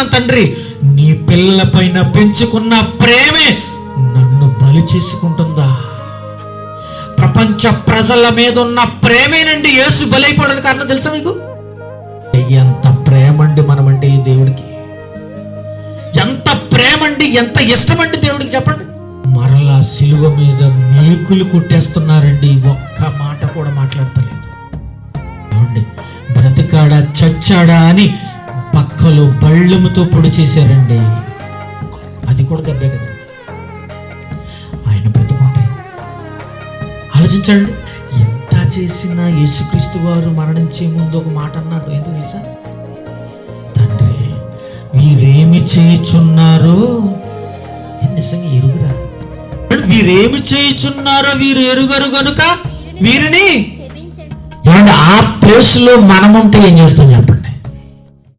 చేస్తున్నాను తండ్రి నీ పిల్లల పైన పెంచుకున్న ప్రేమే నన్ను బలి చేసుకుంటుందా? ప్రపంచ ప్రజల మీద ఉన్న ప్రేమేనండి యేసు బలైపోవడానికి కారణం తెలుసా మీకు? ఎంత ప్రేమండి అండి మనమండి దేవుడికి. ఎంత ప్రేమండి ఎంత ఇష్టమండి దేవుడికి చెప్పండి. మరలా సిలువ మీద మేకులు కొట్టేస్తున్నారండి ఒక్క మాట కూడా మాట్లాడతలేదు. బ్రతికాడా చచ్చాడా అని పక్కలో బళ్ళెముతో పొడి చేశారండి. అది కూడా దెబ్బే కదండి ఆయన బ్రతుకుంటే. ఆలోచించండి ఎంత చేసినా యేసుక్రీస్తు వారు మరణించే ముందు ఒక మాట అన్నాడు. ఏంటో తెలుసా? తండ్రి వీరేమి చేయుచున్నారో? నిజంగా ఎరుగురా? వీరేమి చేయుచున్నారో వీరు ఎరుగరు గనుక వీరిని ఆ ప్లేస్లో మనం ఉంటే ఏం చేస్తాం చెప్పండి?